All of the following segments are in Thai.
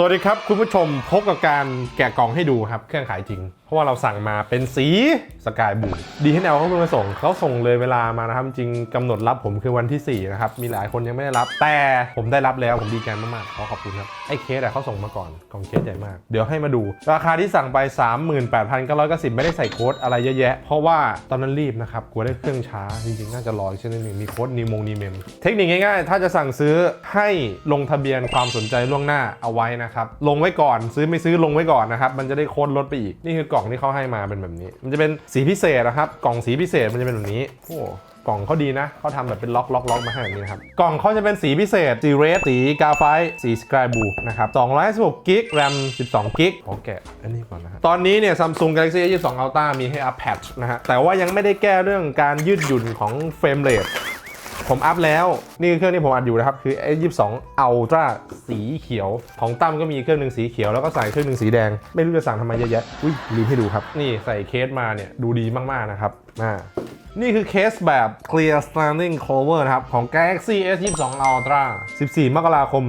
สวัสดีครับคุณผู้ชมพบกับการแกะกล่องให้ดูครับเครื่องขายจริง เพราะว่าเราสั่งมาเป็นสีสกายบูดีให้แนวเขาเพิ่งมาส่งเขาส่งเลยเวลามานะครับจริงกำหนดรับผมคือวันที่ 4 นะครับ มีหลายคนยังไม่ได้รับ แต่ผมได้รับแล้วผมดีใจมากๆขอขอบคุณครับไอ้เคสอะเขาส่งมาก่อนกล่องเคสใหญ่มาก เดี๋ยวให้มาดู ราคาที่สั่งไป 38,990 ไม่ได้ใส่โค้ดอะไรเยอะแยะ เพราะว่าตอนนั้นรีบนะครับกลัวได้เครื่องช้าจริงๆน่าจะรออีกชั่วนึงมีโค้ดนีมงนีเมมเทคนิคง่ายๆ ถ้าจะสั่งซื้อให้ลงทะเบียนความสนใจล่วงหน้าเอาไว้นะครับลงไว้ก่อนซื้อไม่ซื้อลงไว้ก่อนนะครับมันจะได้โค้ดลดไปอีกนี่คือกล่องที่เขาให้มาเป็นแบบนี้ มันจะเป็นสีพิเศษนะครับ กล่องสีพิเศษมันจะเป็นแบบนี้โอ้กล่องเขาดีนะเขาทำแบบเป็นล็อกล็อกล็อกมาให้แบบนี้นะครับ กล่องเขาจะเป็นสีพิเศษ สีเรดสีกาไฟสีสกายบูนะครับ216กิกแรม12กิกขอแกะอันนี้ก่อนนะฮะตอนนี้เนี่ย Samsung Galaxy A22 Ultra มีให้อัพแพทช์นะฮะแต่ว่ายังไม่ได้แก้เรื่องการยืดหยุ่นของเฟรมเรท ผมอัพแล้ว นี่คือเครื่องที่ผมอัดอยู่นะครับ คือ A22 Ultra สีเขียว ของตั้มก็มีเครื่องหนึ่งสีเขียวแล้วก็ใส่เครื่องหนึ่งสีแดง ไม่รู้จะสั่งทำไมเยอะแยะอุ้ยลืมให้ดูครับ นี่ใส่เคสมาเนี่ยดูดีมากๆนะครับอ่านี่คือเคสแบบ clear standing cover นะครับ ของ Galaxy S22 Ultra 14 มกราคม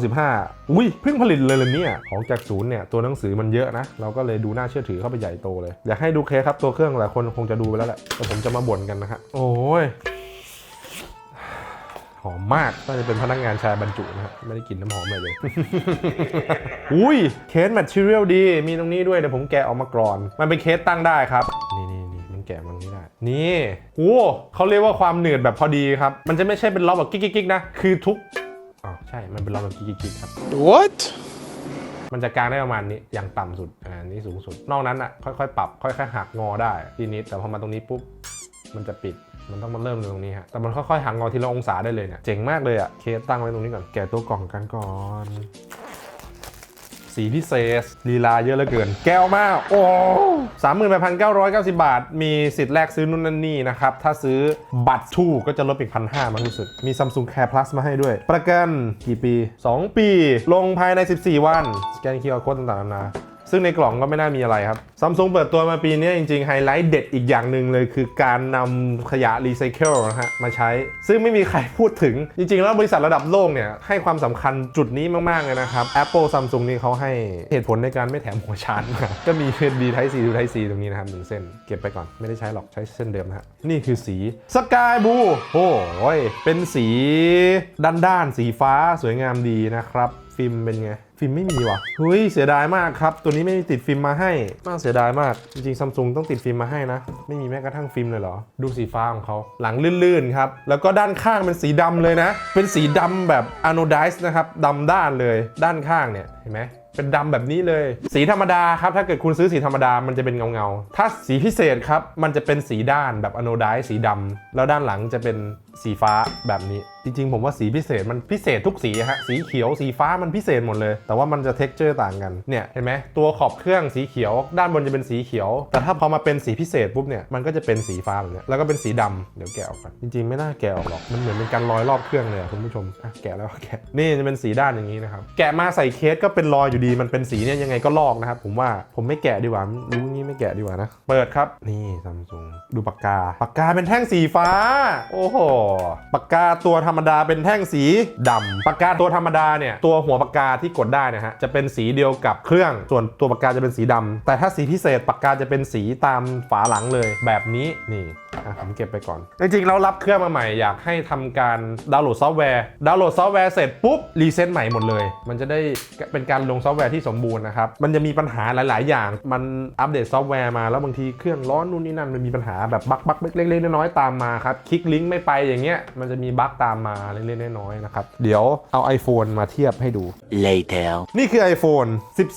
2565 อุ้ยเพิ่งผลิตเลยเลยเนี่ย ของจากศูนย์เนี่ย ตัวหนังสือมันเยอะนะ เราก็เลยดูน่าเชื่อถือเข้าไปใหญ่โตเลย อยากให้ดูเคสครับ ตัวเครื่องหลายคนคงจะดูไปแล้วแหละ แต่ผมจะมาบ่นกันนะฮะ โอ้ย หอมมากน่าจะเป็นพนักงานชายบรรจุนะฮะไม่ได้กลิ่นน้ำหอมอะไรเลย อุ้ยเคสแมทเทียลดี มีตรงนี้ด้วยเดี๋ยวผมแกะออกมาก่อน มันเป็นเคสตั้งได้ครับ นี่นี่นี่มันแกะมันนี้ได้ นี่โอ้เขาเรียกว่าความเหนืดแบบพอดีครับ มันจะไม่ใช่เป็นล็อกแบบกิ๊กกิ๊กๆนะ คือทุกอ๋อใช่ มันเป็นล็อกแบบกิ๊กกิ๊กๆครับ What? มันจะกางได้ประมาณนี้ อย่างต่ำสุด อ่า นี่สูงสุด นอกนั้นอะ ค่อยๆ ปรับ ค่อยๆ หักงอได้ทีนี้แต่พอมาตรงนี้ปุ๊บ มันจะปิด มันต้องมาเริ่มตรงนี้ฮะแต่มันค่อยๆหักงอทีละองศาได้เลยเนี่ยเจ๋งมากเลยอะเคสตั้งไว้ตรงนี้ก่อนแกะตัวกล่องกันก่อนสีพิเศษลีลาเยอะเหลือเกิน แก้วมาก โอ้สามหมื่นแปดพันเก้าร้อยเก้าสิบบาท มีสิทธิ์แรกซื้อนู่นนั่นนี่นะครับ ถ้าซื้อบัตรทูก็จะลดอีกพันห้ามันรู้สึก มี Samsung Care Plus มาให้ด้วย ประกันกี่ปี 2 ปี ลงภายใน 14 วัน สแกน QR Code ต่างๆนานาซึ่งในกล่องก็ไม่น่ามีอะไรครับ ซัมซุงเปิดตัวมาปีนี้จริงๆ ไฮไลท์เด็ดอีกอย่างหนึ่งเลย คือการนำขยะรีไซเคิลนะฮะมาใช้ ซึ่งไม่มีใครพูดถึง จริงๆ แล้วบริษัทระดับโลกเนี่ย ให้ความสำคัญจุดนี้มาก ๆ เลยนะครับ Apple Samsung นี่เขาให้เหตุผลในการไม่แถมหัวชาร์จมาก็มี USB Type C ดู Type C ตรงนี้นะครับหนึ่งเส้น เก็บไปก่อนไม่ได้ใช้หรอกใช้เส้นเดิมนะฮะนี่คือสีสกายบลูโอ้ยเป็นสีด้านๆสีฟ้าสวยงามดีนะครับฟิล์มเป็นไงฟิล์มไม่มีว่ะเฮ้ยเสียดายมากครับตัวนี้ไม่มีติดฟิล์มมาให้น่าเสียดายมาก จริงๆซัมซุงต้องติดฟิล์มมาให้นะ ไม่มีแม้กระทั่งฟิล์มเลยเหรอ ดูสีฟ้าของเขาหลังลื่นๆครับ แล้วก็ด้านข้างเป็นสีดำเลยนะ เป็นสีดำแบบอะโนไดส์นะครับดำด้านเลยด้านข้างเนี่ยเห็นไหมเป็นดำแบบนี้เลย สีธรรมดาครับ ถ้าเกิดคุณซื้อสีธรรมดามันจะเป็นเงาเงาๆถ้าสีพิเศษครับ มันจะเป็นสีด้านแบบอโนไดสีดำแล้วด้านหลังจะเป็นสีฟ้าแบบนี้ จริงๆ ผมว่าสีพิเศษมันพิเศษทุกสีอะฮะสีเขียวสีฟ้ามันพิเศษหมดเลย แต่ว่ามันจะเท็กเจอร์ต่างกันเนี่ยเห็นไหมตัวขอบเครื่องสีเขียว ด้านบนจะเป็นสีเขียว แต่ถ้าพอมาเป็นสีพิเศษปุ๊บเนี่ยมันก็จะเป็นสีฟ้าแบบเนี้ยแล้วก็เป็นสีดำเดี๋ยวแกะออกก่อนจริงๆ ไม่น่าแกะออกหรอกมันเหมือนเป็นการลอยรอบเครื่องเลยคุณผู้ชมอะแกะแล้วก็แกะนี่จะเป็นสีด้านอย่างนี้นะครับแกะมาใส่เคสก็เป็นรอยอยู่ดีมันเป็นสีเนี่ยยังไงก็ลอกนะครับผมว่าผมไม่แกะดีกว่ารู้งี้ไม่แกะดีกว่านะเปิดครับนี่ซัมซุงดูปากกาปากกาเป็นแท่งสีฟ้า โอ้โหปากกาตัวธรรมดาเป็นแท่งสีดำปากกาตัวธรรมดาเนี่ยตัวหัวปากกาที่กดได้นะฮะจะเป็นสีเดียวกับเครื่องส่วนตัวปากกาจะเป็นสีดำแต่ถ้าสีพิเศษปากกาจะเป็นสีตามฝาหลังเลยแบบนี้นี่อะผมเก็บไปก่อน จริงๆ เรารับเครื่องมาใหม่อยากให้ทำการดาวน์โหลดซอฟต์แวร์ดาวน์โหลดซอฟต์แวร์เสร็จปุ๊บรีเซ็ตใหม่หมดเลย มันจะได้เป็นการลงซอฟต์แวร์ที่สมบูรณ์นะครับ มันจะมีปัญหาหลายๆ อย่าง มันอัปเดตซอฟต์แวร์มาแล้วบางทีเครื่องร้อนนู่นนี่นั่นมันมีปัญหาแบบบั๊กบั๊กเล็กๆน้อยๆตามมาครับคลิกลิงก์ไม่ไปอย่างเงี้ยมันจะมีบั๊กตามมาเล็กๆน้อยๆนะครับ เดี๋ยวเอา iPhone มาเทียบให้ดู Later. นี่คือ iPhone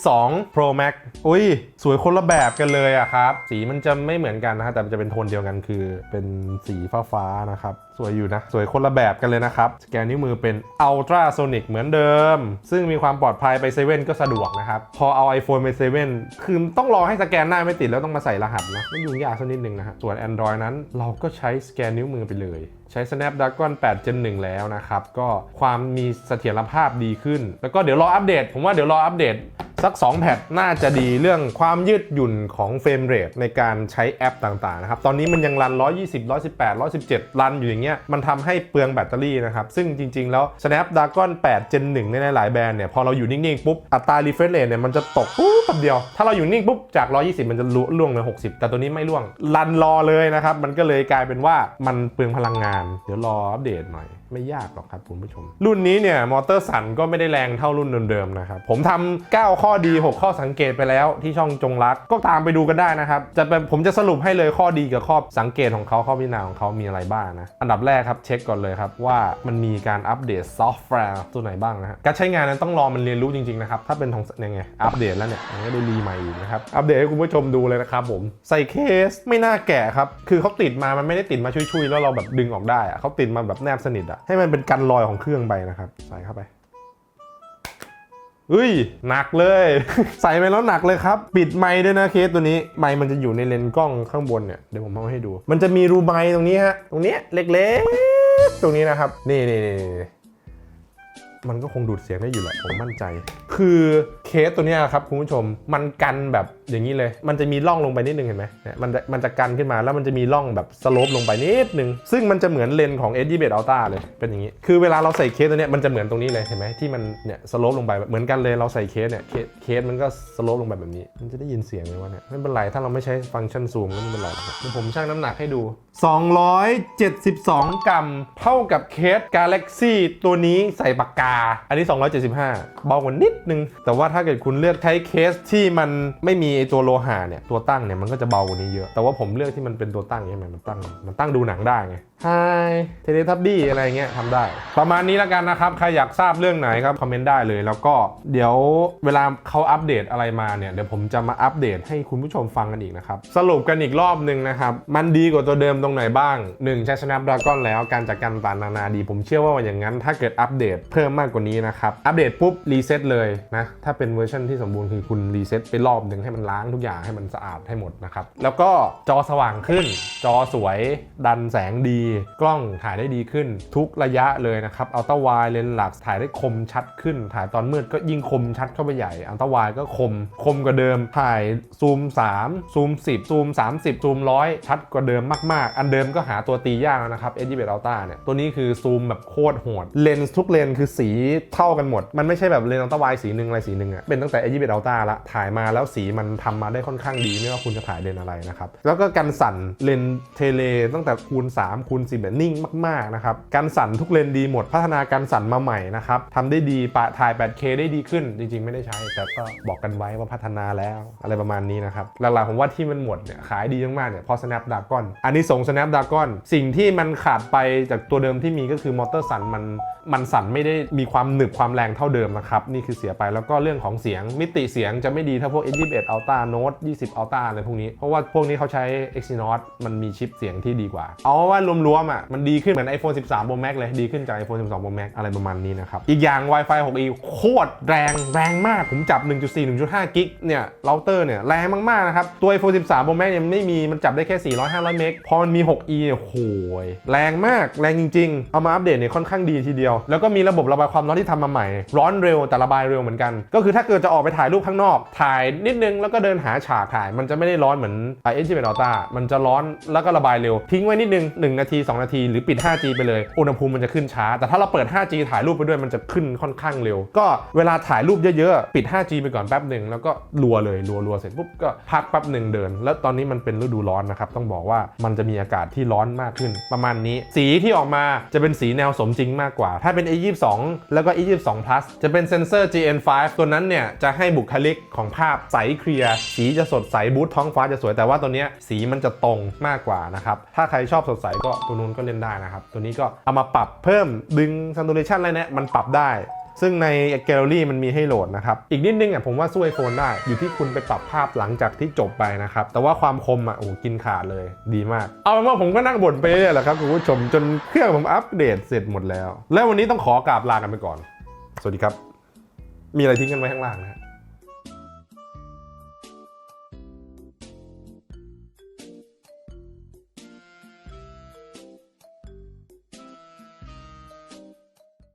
12 Pro Max อุ้ย สวยคนละแบบกันเลยอะครับ สีมันจะไม่เหมือนกันนะฮะแต่มันจะเป็นโทนเดียวกันคือเป็นสีฟ้าๆนะครับสวยอยู่นะ สวยคนละแบบกันเลยนะครับ สแกนนิ้วมือเป็น Ultra Sonic เหมือนเดิม ซึ่งมีความปลอดภัยไปเซเว่นก็สะดวกนะครับ พอเอา iPhone ไปเซเว่นคือต้องรอให้สแกนหน้าไม่ติดแล้วต้องมาใส่รหัสนะมันยุ่งยากสักนิดนึงนะฮะส่วน Android นั้นเราก็ใช้สแกนนิ้วมือไปเลยใช้ Snapdragon 8 Gen 1 แล้วนะครับ ก็ความมีเสถียรภาพดีขึ้น แล้วก็เดี๋ยวรออัปเดต ผมว่าเดี๋ยวรออัปเดต สัก 2 แพทน่าจะดีเรื่องความยืดหยุ่นของเฟรมเรทในการใช้แอปต่างๆนะครับ ตอนนี้มันยังรัน 120 118 117 รันอยู่อย่างเงี้ยมันทำให้เปลืองแบตเตอรี่นะครับ ซึ่งจริง ๆ แล้ว Snapdragon 8 Gen 1ในหลายแบรนด์เนี่ยพอเราอยู่นิ่ง ๆ ปุ๊บ อัตรา refresh rate เนี่ยมันจะตกปุ๊บแป๊บเดียว ถ้าเราอยู่นิ่งปุ๊บ จาก 120 มันจะล่วงเลย60 แต่ตัวนี้ไม่ล่วงรันรอเลยนะครับมันก็เลยกลายเป็นว่ามันเปลืองพลังงาน เดี๋ยวรออัปเดตหน่อย ไม่ยากหรอกครับคุณผู้ชม รุ่นนี้เนี่ยมอเตอร์สันก็ไม่ได้แรงเท่ารุ่นเดิมๆนะครับ ผมทำ9ข้อดี 6 ข้อสังเกตไปแล้วที่ช่องจงรักก็ตามไปดูกันได้นะครับ จะเป็นผมจะสรุปให้เลยข้อดีกับข้อสังเกตของเขาข้อพิจารณาของเขามีอะไรบ้างนะ อันดับแรกครับเช็คก่อนเลยครับว่ามันมีการอัปเดตซอฟต์แวร์ตัวไหนบ้างนะฮะการใช้งานนั้นต้องรอมันเรียนรู้จริงๆนะครับถ้าเป็นของยังไงอัปเดตแล้วเนี่ยมันก็ได้รีใหม่อีกนะครับอัปเดตให้คุณผู้ชมดูเลยนะครับผมใส่เคสไม่น่าแกะครับคือเขาติดมามันไม่ได้ติดมาชุยๆแล้วเราแบบดึงออกได้อะเขาติดมาแบบแนบสนิทอะให้มันเป็นกันรอยของเครื่องไปนะครับ ใส่เข้าไปเฮ้ยหนักเลย ใส่ไปแล้วหนักเลยครับ ปิดไม้ด้วยนะเคสตัวนี้ ไม้มันจะอยู่ในเลนส์กล้องข้างบนเนี่ยเดี๋ยวผมเอาให้ดู มันจะมีรูไม้ตรงนี้ฮะ ตรงเนี้ยเล็กๆ ตรงนี้นะครับ นี่นี่นี่นี่ มันก็คงดูดเสียงได้อยู่แหละผมมั่นใจ คือเคสตัวนี้ครับคุณผู้ชมมันกันแบบอย่างนี้เลย มันจะมีร่องลงไปนิดนึงเห็นไหมเนี่ยมันจะมันจะกันขึ้นมาแล้วมันจะมีร่องแบบสโลปลงไปนิดนึง ซึ่งมันจะเหมือนเลนของ s 2 1 Ultra เลยเป็นอย่างนี้ คือเวลาเราใส่เคสตัวนี้มันจะเหมือนตรงนี้เลยเห็นไหมที่มันเนี่ยสโลปลงไปเหมือนกันเลยเราใส่เคสเนี่ยเคสเคสมันก็สโลปลงไปแบบนี้ มันจะได้ยินเสียงไหมวะเนี่ยไม่เป็นไรถ้าเราไม่ใช้ฟังก์ชันซูมก็ไม่เป็นไรหรอกเดี๋ยวผมชั่งน้ำหนักให้ดู 272 กรัม เท่ากับเคส Galaxy ตัวนี้ใส่ปากกา อันนี้ 275 เบากว่านิดนึง แต่ว่าถ้าเกิดคุณเลือกใช้เคสที่มันไม่มีไอ้ตัวโลหะเนี่ย ตัวตั้งเนี่ยมันก็จะเบากว่านี้เยอะ แต่ว่าผมเลือกที่มันเป็นตัวตั้งใช่ไหมมันตั้ง มันตั้งดูหนังได้ไงไฮเทเลทับบี้อะไรเงี้ยทำได้ ประมาณนี้แล้วกันนะครับ ใครอยากทราบเรื่องไหนครับ คอมเมนต์ได้เลย แล้วก็เดี๋ยวเวลาเขาอัปเดตอะไรมาเนี่ย เดี๋ยวผมจะมาอัปเดตให้คุณผู้ชมฟังกันอีกนะครับ สรุปกันอีกรอบหนึ่งนะครับ มันดีกว่าตัวเดิมตรงไหนบ้าง 1 ใช้ Snapdragon แล้วการจัดการต่างๆนานาดี ผมเชื่อว่าอย่างนั้น ถ้าเกิดอัปเดตเพิ่มมากกว่านี้นะครับ อัปเดตปุ๊บ รีเซ็ตเลยนะ ถ้าเป็นเวอร์ชันที่สมบูรณ์คือคุณรีเซ็ตไปรอบหนึ่งให้มันล้างทุกอย่างให้มันสะอาดให้หมดนะครับ แล้วก็จอสว่างขึ้น จอสวย ดันแสงดี กล้องถ่ายได้ดีขึ้น ทุกระยะเลยนะครับอัลตร้าไวเลนส์หลักถ่ายได้คมชัดขึ้น ถ่ายตอนมืดก็ยิ่งคมชัดเข้าไปใหญ่อัลตร้าไวก็คมคมกว่าเดิมถ่ายซูม 3 ซูม 10 ซูม 30 ซูม 100 ชัดกว่าเดิมมากอันเดิมก็หาตัวตียากแล้วนะครับ S21 Ultra เนี่ย ตัวนี้คือซูมแบบโคตรโหด เลนส์ทุกเลนส์คือสีเท่ากันหมด มันไม่ใช่แบบเลนส์อัลตร้าไวสีหนึ่งอะไรสีหนึ่งอะเป็นตั้งแต่ S21 Ultra ละ ถ่ายมาแล้วสีมันทำมาได้ค่อนข้างดีไม่ว่าคุณจะถ่ายเลนอะไรนะครับ แล้วก็กันสั่นเลนเทเลตั้งแต่คูณ 3 คูณ10แบบนิ่งมากๆนะครับการสั่นทุกเลนดีหมด พัฒนาการสั่นมาใหม่นะครับทำได้ดีปะถ่าย 8K ได้ดีขึ้น จริง ๆ ไม่ได้ใช้ แต่ก็บอกกันไว้ว่าพัฒนาแล้วอะไรประมาณนี้นะครับหลักๆผมว่าที่มันหมดเนี่ยขายดีมากๆเนี่ยพราะ Snapdragon อันนี้ส่ง Snapdragon สิ่งที่มันขาดไปจากตัวเดิมที่มีก็คือมอเตอร์สั่นมันมันสั่นไม่ได้มีความหนึบความแรงเท่าเดิมนะครับ นี่คือเสียไปแล้วก็เรื่องของเสียงมิติเสียงจะไม่ดีเท่าพวก S21 Ultra Note 20 Ultra อะไรพวกนี้ เพราะว่าพวกนี้เขาใช้ Exynos มันมีชิปเสียงที่ดีกว่า เอาว่ารวมๆอะมันดีขึ้นเหมือน iPhone 13 Pro Max เลยดีขึ้นจาก iPhone 12 Pro Max อะไรประมาณนี้นะครับ อีกอย่าง Wi-Fi 6E โคตรแรงแรงมากผมจับ 1.4 1.5 กิกเนี่ยเราเตอร์เนี่ยแรงมากๆนะครับตัว iPhone 13 Pro Max เนี่ยไม่มีมันจับได้แค่ 400 500 เมกพอมันมี 6E เนี่ยโหยแรงมากแรงจริง ๆ เอามาอัปเดตเนี่ยค่อนข้างดีทีเดียว แล้วก็มีระบบระบายความร้อนที่ทำมาใหม่ ร้อนเร็วแต่ระบายเร็วเหมือนกัน ก็คือถ้าเกิดจะออกไปถ่ายรูปข้างนอก ถ่ายนิดนึงแล้วก็เดินหาฉากถ่าย มันจะไม่ได้ร้อนเหมือนไอเอชเป็นอัลต้ามันจะร้อนแล้วก็ระบายเร็ว ทิ้งไว้นิดนึง 1 นาที 2 นาที หรือปิด 5G ไปเลย อุณหภูมิมันจะขึ้นช้า แต่ถ้าเราเปิด 5G ถ่ายรูปไปด้วยมันจะขึ้นค่อนข้างเร็ว ก็เวลาถ่ายรูปเยอะๆ ปิด 5G ไปก่อนแป๊บหนึ่งแล้วก็รัวเลยรัวรัวเสร็จปุ๊บก็พักแป๊บหนึ่งเดิน แล้วตอนนี้มันเป็นฤดูร้อนนะครับต้องบอกว่ามันจะมีอาากาศที่ร้อนมากขึ้น ประมาณนี้ สีที่ออกมาจะเป็นสีแนวสมจริงมากกว่า ถ้าเป็น A22 แล้วก็ E22 Plus จะเป็นเซนเซอร์ GN5 ตัวนั้นเนี่ยจะให้บุคลิกของภาพใสเคลียร์สีจะสดใสบูทท้องฟ้าจะสวยแต่ว่าตัวนี้สีมันจะตรงมากกว่านะครับถ้าใครชอบสดใสก็ตัวนู้นก็เล่นได้นะครับตัวนี้ก็เอามาปรับเพิ่มดึง saturation อะไรเนี่ยมันปรับได้ ซึ่งในแกลเลอรี่มันมีให้โหลดนะครับ อีกนิดนึงอะผมว่าสู้ไอโฟนได้ อยู่ที่คุณไปปรับภาพหลังจากที่จบไปนะครับ แต่ว่าความคมอะโอ้กินขาดเลยดีมาก เอาเป็นว่าผมก็นั่งบ่นไปเรื่อยแหละครับคุณผู้ชมจนเครื่องผมอัปเดตเสร็จหมดแล้ว แล้ววันนี้ต้องขอกราบลากันไปก่อน สวัสดีครับ มีอะไรทิ้งกันไว้ข้างล่างนะฮะ